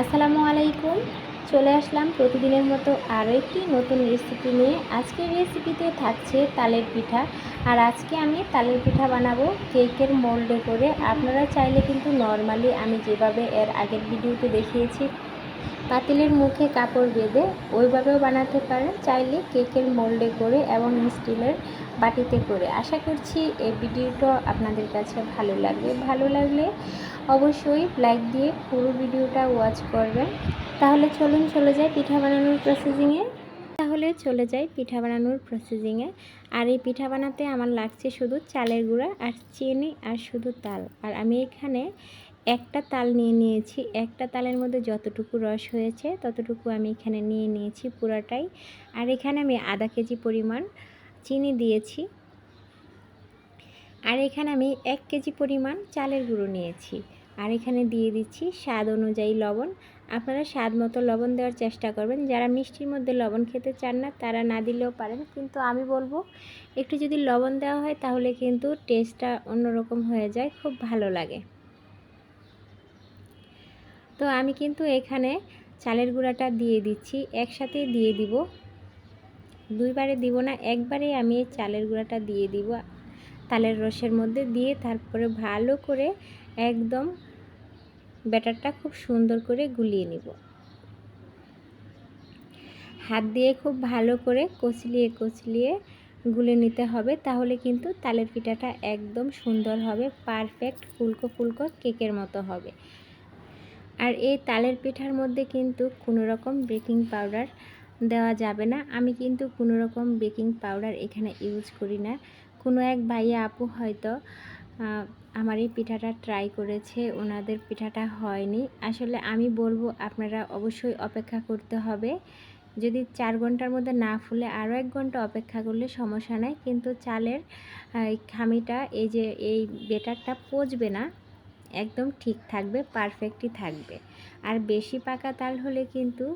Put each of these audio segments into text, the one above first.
আসসালামু আলাইকুম। চলে আসলাম প্রতিদিনের মতো আরও একটি নতুন রেসিপি নিয়ে। আজকের রেসিপিতে থাকছে তালের পিঠা। আর আজকে আমি তালের পিঠা বানাবো কেকের মোল্ডে করে। আপনারা চাইলে কিন্তু নর্মালি আমি যেভাবে এর আগের ভিডিওতে দেখিয়েছি, পাতিলের মুখে কাপড় বেঁধে ওইভাবেও বানাতে পারেন। চাইলে কেকের মোল্ডে করে এবং স্টিলের বাটিতে করে। আশা করছি এই ভিডিওটা আপনাদের কাছে ভালো লাগবে। ভালো লাগলে অবশ্যই লাইক দিয়ে পুরো ভিডিওটা ওয়াচ করবেন। তাহলে চলুন চলে যাই পিঠা বানানোর প্রসেসিংয়ে তাহলে চলে যাই পিঠা বানানোর প্রসেসিংয়ে আর এই পিঠা বানাতে আমার লাগছে শুধু চালের গুঁড়া আর চিনি আর শুধু তাল। আর আমি এখানে একটা তাল নিয়ে নিয়েছি। একটা তালের মধ্যে যতটুকু রস হয়েছে ততটুকু আমি এখানে নিয়ে নিয়েছি পুরাটাই। আর এখানে আমি আধা কেজি পরিমাণ চিনি দিয়েছি। আর এখানে আমি এক কেজি পরিমাণ চালের গুঁড়ো নিয়েছি। আর এখানে দিয়ে দিচ্ছি স্বাদ অনুযায়ী লবণ। আপনারা স্বাদ মতো লবণ দেওয়ার চেষ্টা করবেন। যারা মিষ্টির মধ্যে লবণ খেতে চান না, তারা না দিলেও পারেন। কিন্তু আমি বলব, একটু যদি লবণ দেওয়া হয়, তাহলে কিন্তু টেস্টটা অন্যরকম হয়ে যায়। খুব ভালো লাগে। তো আমি কিন্তু এখানে চালের গুঁড়াটা দিয়ে দিচ্ছি। একসাথে দিয়ে দিব। দুইবারে দিব না একবারে আমি এই চালের গুঁড়াটা দিয়ে দিব। তালের রসের মধ্যে দিয়ে তারপরে ভালো করে একদম ব্যাটারটা খুব সুন্দর করে গুলিয়ে নিব। হাত দিয়ে খুব ভালো করে কচলিয়ে কচলিয়ে গুলে নিতে হবে, তাহলে কিন্তু তালের পিঠাটা একদম সুন্দর হবে, পারফেক্ট ফুলকো ফুলকো কেকের মতো হবে। আর এই তালের পিঠার মধ্যে কিন্তু কোনো রকম বেকিং পাউডার দেওয়া যাবে না। আমি কিন্তু কোনো রকম বেকিং পাউডার এখানে ইউজ করি না। কোনো এক ভাইয়া আপু হয়তো আমার এই পিঠাটা ট্রাই করেছে, ওনাদের পিঠাটা হয়নি। আসলে আমি বলব আপনারা অবশ্যই অপেক্ষা করতে হবে। যদি চার ঘণ্টার মধ্যে না ফুলে আরও এক ঘণ্টা অপেক্ষা করলে সমস্যা নাই। কিন্তু চালের খামিটা, এই যে, এই বেটারটা পচবে না, একদম ঠিক থাকবে পারফেক্টই থাকবে। আর বেশি পাকা তাল হলে কিন্তু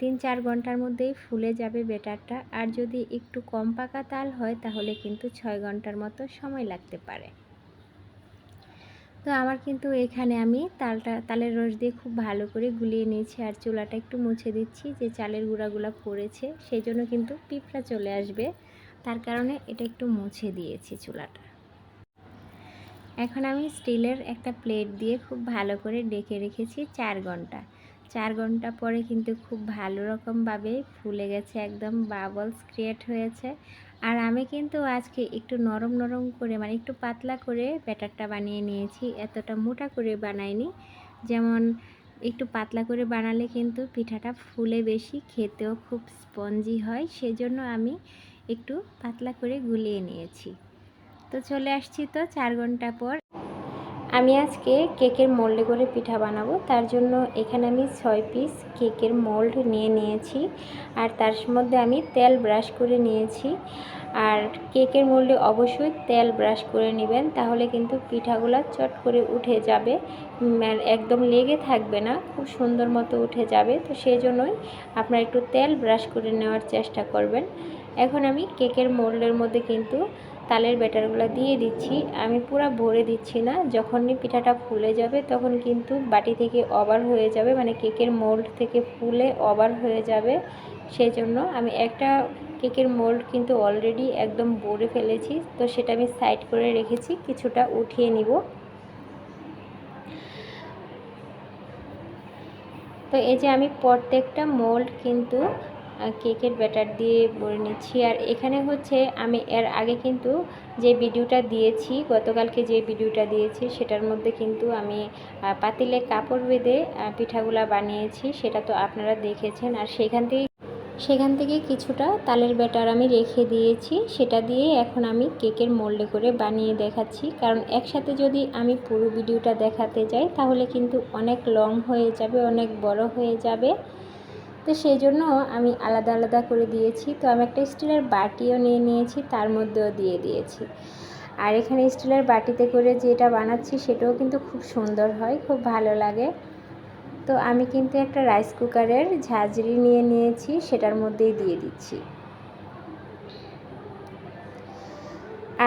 তিন চার ঘণ্টার মধ্যেই ফুলে যাবে বেটারটা। আর যদি একটু কম পাকা তাল হয়, তাহলে কিন্তু ছয় ঘণ্টার মতো সময় লাগতে পারে। তো আমার কিন্তু এখানে আমি তালটা, তালের রস দিয়ে খুব ভালো করে গুলিয়ে নিয়েছি আর চুলাটা একটু মুছে দিচ্ছি যে চালের গুঁড়াগুলো পড়েছে সেই জন্য কিন্তু পিঁপড়া চলে আসবে। তার কারণে এটা একটু মুছে দিয়েছি চুলাটা। এখন আমি স্টিলের একটা প্লেট দিয়ে খুব ভালো করে ডেকে রেখেছি চার ঘণ্টা। চার ঘণ্টা পরে কিন্তু খুব ভালো রকমভাবে ফুলে গেছে, একদম বাবলস ক্রিয়েট হয়েছে। আর আমি কিন্তু আজকে একটু নরম নরম করে মানে একটু পাতলা করে ব্যাটারটা বানিয়ে নিয়েছি, এতটা মোটা করে বানাইনি। যেমন একটু পাতলা করে বানালে কিন্তু পিঠাটা ফুলে বেশি, খেতেও খুব স্পঞ্জি হয়, সেজন্য আমি একটু পাতলা করে গুলিয়ে নিয়েছি। তো চলে আসছি তো চার ঘণ্টা পর। আমি আজকে কেকের মোল্ডে করে পিঠা বানাবো। তার জন্য এখানে আমি ছয় পিস কেকের মোল্ড নিয়ে নিয়েছি। আর তার মধ্যে আমি তেল ব্রাশ করে নিয়েছি। আর কেকের মোল্ডে অবশ্যই তেল ব্রাশ করে নেবেন, তাহলে কিন্তু পিঠাগুলো চট করে উঠে যাবে। একদম লেগে থাকবে না, খুব সুন্দর মতো উঠে যাবে। তো সেই জন্যই আপনারা একটু তেল ব্রাশ করে নেওয়ার চেষ্টা করবেন। এখন আমি কেকের মোল্ডের মধ্যে কিন্তু তালের ব্যাটারগুলো দিয়ে দিচ্ছি। আমি পুরো ভরে দিচ্ছি না। যখনই পিঠাটা ফুলে যাবে তখন কিন্তু বাটি থেকে ওভার হয়ে যাবে মানে কেকের মোল্ড থেকে ফুলে ওভার হয়ে যাবে। সেই জন্য আমি একটা কেকের মোল্ড কিন্তু অলরেডি একদম ভরে ফেলেছি। তো সেটা আমি সাইড করে রেখেছি, কিছুটা উঠিয়ে নিব। তো এই যে আমি প্রত্যেকটা মোল্ড কিন্তু কেকের ব্যাটার দিয়ে ভরে নিচ্ছি। আর এখানে হচ্ছে আমি এর আগে কিন্তু যে ভিডিওটা দিয়েছি, গতকালকে যে ভিডিওটা দিয়েছি, সেটার মধ্যে কিন্তু আমি পাতিলে কাপড় বেঁধে পিঠাগুলা বানিয়েছি, সেটা তো আপনারা দেখেছেন। আর সেখান থেকে সেখান থেকে কিছুটা তালের ব্যাটার আমি রেখে দিয়েছি। সেটা দিয়ে এখন আমি কেকের মোল্ডে করে বানিয়ে দেখাচ্ছি। কারণ একসাথে যদি আমি পুরো ভিডিওটা দেখাতে যাই, তাহলে কিন্তু অনেক লং হয়ে যাবে, অনেক বড় হয়ে যাবে। তো সেই জন্য আমি আলাদা আলাদা করে দিয়েছি। তো আমি একটা স্টিলের বাটিও নিয়ে নিয়েছি, তার মধ্যেও দিয়ে দিয়েছি। আর এখানে স্টিলের বাটিতে করে যেটা বানাচ্ছি সেটাও কিন্তু খুব সুন্দর হয়, খুব ভালো লাগে। তো আমি কিন্তু একটা রাইস কুকারের ঝাঁঝরি নিয়ে নিয়েছি, সেটার মধ্যেই দিয়ে দিচ্ছি।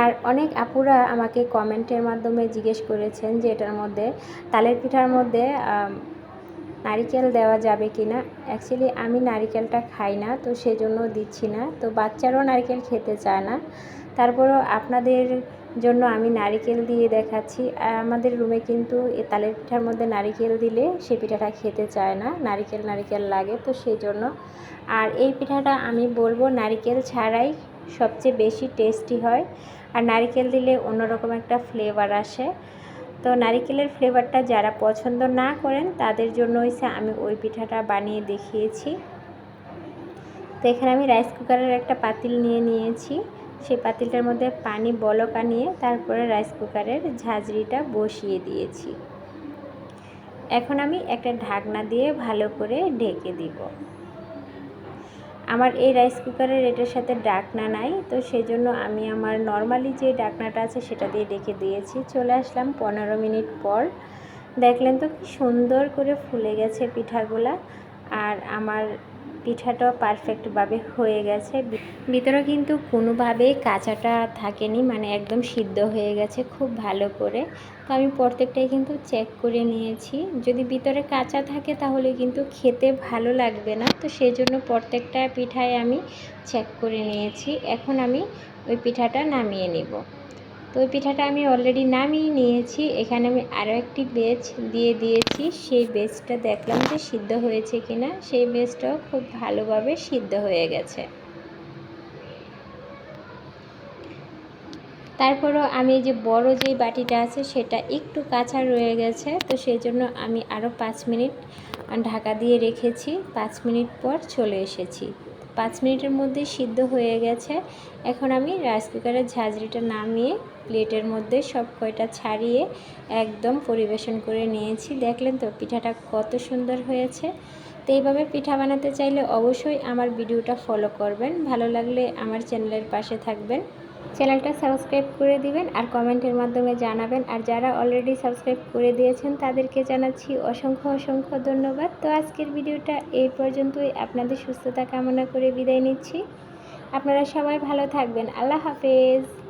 আর অনেক আপুরা আমাকে কমেন্টের মাধ্যমে জিজ্ঞেস করেছেন যে এটার মধ্যে তালের পিঠার মধ্যে নারিকেল দেওয়া যাবে কি না অ্যাকচুয়ালি আমি নারিকেলটা খাই না, তো সেজন্য দিচ্ছি না। তো বাচ্চারাও নারিকেল খেতে চায় না। তারপরও আপনাদের জন্য আমি নারিকেল দিয়ে দেখাচ্ছি। আর আমাদের রুমে কিন্তু এ তালের পিঠার মধ্যে নারিকেল দিলে সে পিঠাটা খেতে চায় না। নারিকেল নারিকেল লাগে, তো সেই জন্য আর এই পিঠাটা আমি বলব, নারিকেল ছাড়াই সবচেয়ে বেশি টেস্টি হয়। আর নারিকেল দিলে অন্যরকম একটা ফ্লেভার আসে। তো নারিকেলের ফ্লেভারটা যারা পছন্দ না করেন, তাদের জন্য হচ্ছে আমি ওই পিঠাটা বানিয়ে দেখিয়েছি। তো এখানে আমি রাইস কুকারের একটা পাতিল নিয়ে নিয়েছি। সেই পাতিলটার মধ্যে পানি বলকা নিয়ে তারপরে রাইস কুকারের ঝাঁঝরিটা বসিয়ে দিয়েছি। এখন আমি একটা ঢাকনা দিয়ে ভালো করে ঢেকে দিব। আমার এই রাইস কুকারের এটার সাথে ডাকনা নাই, তো সেই জন্য আমি আমার নর্মালি যে ডাকনাটা আছে সেটা দিয়ে ডেকে দিয়েছি। চলে আসলাম পনেরো মিনিট পর। দেখলেন তো কি সুন্দর করে ফুলে গেছে পিঠাগুলা, আর আমার পিঠাটাও পারফেক্টভাবে হয়ে গেছে। ভিতরে কিন্তু কোনোভাবেই কাঁচাটা থাকেনি মানে একদম সিদ্ধ হয়ে গেছে খুব ভালো করে। তো আমি প্রত্যেকটাই কিন্তু চেক করে নিয়েছি। যদি ভিতরে কাঁচা থাকে তাহলে কিন্তু খেতে ভালো লাগবে না। তো সেই জন্য প্রত্যেকটা পিঠায় আমি চেক করে নিয়েছি। এখন আমি ওই পিঠাটা নামিয়ে নেব। তো ওই পিঠাটা আমি অলরেডি নামিয়ে নিয়েছি। এখানে আমি আরও একটি বেজ দিয়ে দিয়েছি। সেই বেজটা দেখলাম যে সিদ্ধ হয়েছে কিনা। সেই বেজটাও খুব ভালোভাবে সিদ্ধ হয়ে গেছে। তারপরও আমি যে বড় যে বাটিটা আছে সেটা একটু কাঁচা রয়ে গেছে, তো সেই জন্য আমি আরও পাঁচ মিনিট ঢাকা দিয়ে রেখেছি। পাঁচ মিনিট পর চলে এসেছি। পাঁচ মিনিটের মধ্যে সিদ্ধ হয়ে গেছে। এখন আমি রাইস কুকারের ঝাঁঝরিটা নামিয়ে প্লেটের মধ্যে সব কয়টা ছাড়িয়ে একদম পরিবেশন করে নিয়েছি। দেখলেন তো পিঠাটা কত সুন্দর হয়েছে। তো এইভাবে পিঠা বানাতে চাইলে অবশ্যই আমার ভিডিওটা ফলো করবেন। ভালো লাগলে আমার চ্যানেলের পাশে থাকবেন। চ্যানেলটা সাবস্ক্রাইব করে দিবেন আর কমেন্টের মাধ্যমে জানাবেন। আর যারা অলরেডি সাবস্ক্রাইব করে দিয়েছেন, তাদেরকে জানাচ্ছি অসংখ্য অসংখ্য ধন্যবাদ। তো আজকের ভিডিওটা এই পর্যন্তই। আপনাদের সুস্থতা কামনা করে বিদায় নিচ্ছি। আপনারা সবাই ভালো থাকবেন। আল্লাহ হাফেজ।